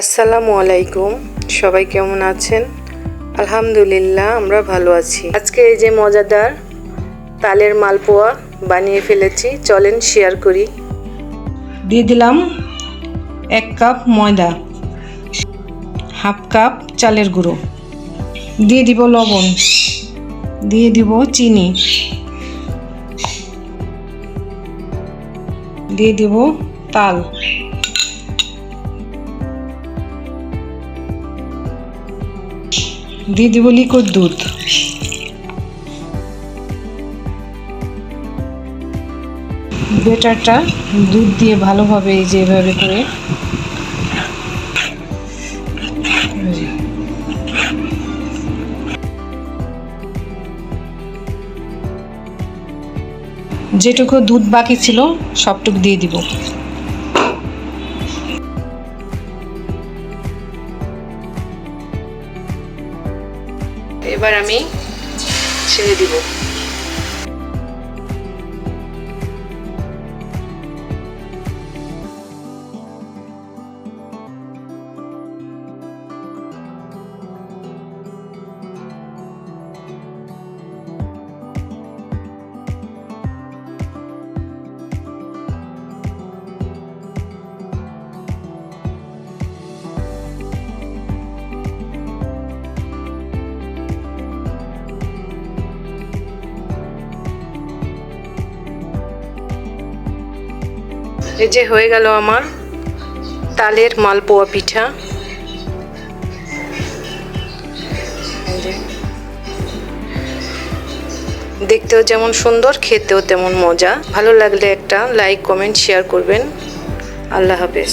আসসালামু আলাইকুম। সবাই কেমন আছেন? আলহামদুলিল্লাহ, আমরা ভালো আছি। আজকে এই যে মজাদার তালের মালপোয়া বানিয়ে ফেলেছি, চলেন শেয়ার করি। দিয়ে দিলাম এক কাপ ময়দা, হাফ কাপ চালের গুঁড়ো, দিয়ে দিব লবণ, দিয়ে দিব চিনি, দিয়ে দিব তাল। দিয়ে দিব লিকুইড দুধ। বেটারটা দুধ দিয়ে ভালোভাবে এই যে এভাবে করে। যেটুকু দুধ বাকি ছিল, সবটুকু দিয়ে দিব। এবার আমি ছেড়ে দিব। এই যে হয়ে গেল আমার তালের মালপোয়া পিঠা। দেখতেও যেমন সুন্দর, খেতেও তেমন মজা। ভালো লাগলে একটা লাইক কমেন্ট শেয়ার করবেন। আল্লাহ হাফেজ।